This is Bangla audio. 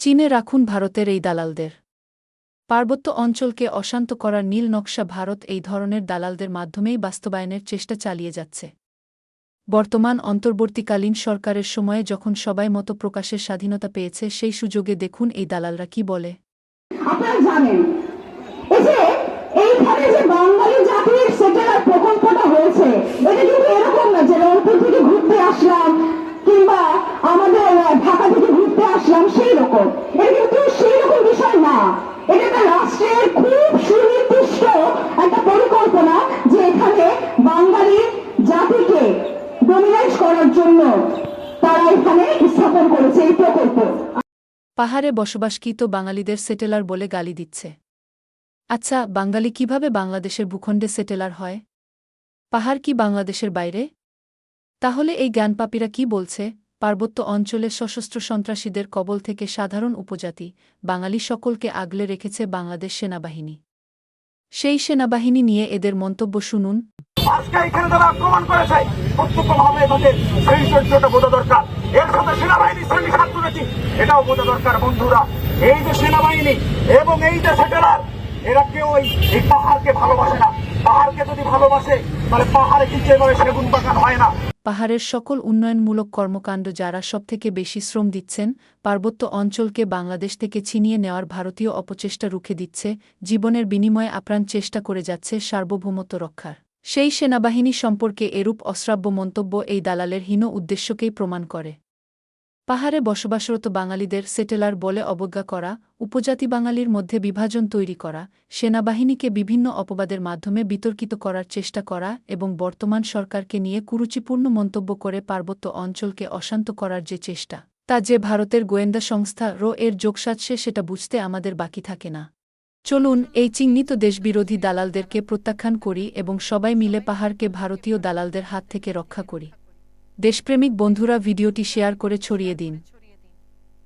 চীনে রাখুন ভারতের এই দালালদের। পার্বত্য অঞ্চলকে অশান্ত করার নীল নকশা ভারত এই ধরনের দালালদের মাধ্যমেই বাস্তবায়নের চেষ্টা চালিয়ে যাচ্ছে। বর্তমান অন্তর্বর্তীকালীন সরকারের সময়ে যখন সবাই মতো প্রকাশের স্বাধীনতা পেয়েছে, সেই সুযোগে দেখুন এই দালালরা কি বলে। রকম। এটা কিন্তু সেই রকম বিষয় না, এটা একটা রাষ্ট্রের খুব সুনির্দিষ্ট একটা পরিকল্পনা যে এখানে জাতিকে ডমিনেট করার জন্য তারা এখানে স্থাপন করেছে এই প্রকল্প। পাহাড়ে বসবাসকৃত বাঙালিদের সেটেলার বলে গালি দিচ্ছে। আচ্ছা বাঙালি কীভাবে বাংলাদেশের ভূখণ্ডে সেটেলার হয়? পাহাড় কি বাংলাদেশের বাইরে? তাহলে এই জ্ঞানপাপীরা কি বলছে? পার্বত্য অঞ্চলে সশস্ত্র সন্ত্রাসীদের কবল থেকে সাধারণ উপজাতি, বাঙালি সকলকে আগলে রেখেছে বাংলাদেশ সেনাবাহিনী। সেই সেনাবাহিনী নিয়ে এদের মন্তব্য শুনুন। এই যে সেনাবাহিনী এবং এই যে সেটেলার এরা কেউ এই পাহাড়কে ভালোবাসে না। পাহাড়কে যদি ভালোবাসে, তাহলে পাহাড়ে কিন্তু এভাবে সেগুন বাগান হয় না। পাহাড়ের সকল উন্নয়নমূলক কর্মকাণ্ড যারা সবথেকে বেশি শ্রম দিচ্ছেন, পার্বত্য অঞ্চলকে বাংলাদেশ থেকে ছিনিয়ে নেওয়ার ভারতীয় অপচেষ্টা রুখে দিচ্ছে, জীবনের বিনিময়ে আপ্রাণ চেষ্টা করে যাচ্ছে সার্বভৌমত্ব রক্ষার। সেই সেনাবাহিনী সম্পর্কে এরূপ অশ্রাব্য মন্তব্য এই দালালের হীন উদ্দেশ্যকেই প্রমাণ করে। পাহাড়ে বসবাসরত বাঙালিদের সেটেলার বলে অবজ্ঞা করা, উপজাতি বাঙালির মধ্যে বিভাজন তৈরি করা, সেনাবাহিনীকে বিভিন্ন অপবাদের মাধ্যমে বিতর্কিত করার চেষ্টা করা এবং বর্তমান সরকারকে নিয়ে কুরুচিপূর্ণ মন্তব্য করে পার্বত্য অঞ্চলকে অশান্ত করার যে চেষ্টা, তা যে ভারতের গোয়েন্দা সংস্থা রো এর যোগসাজসে সেটা বুঝতে আমাদের বাকি থাকে না। চলুন এই চিহ্নিত দেশবিরোধী দালালদেরকে প্রত্যাখ্যান করি এবং সবাই মিলে পাহাড়কে ভারতীয় দালালদের হাত থেকে রক্ষা করি। দেশপ্রেমিক বন্ধুরা ভিডিওটি শেয়ার করে ছড়িয়ে দিন।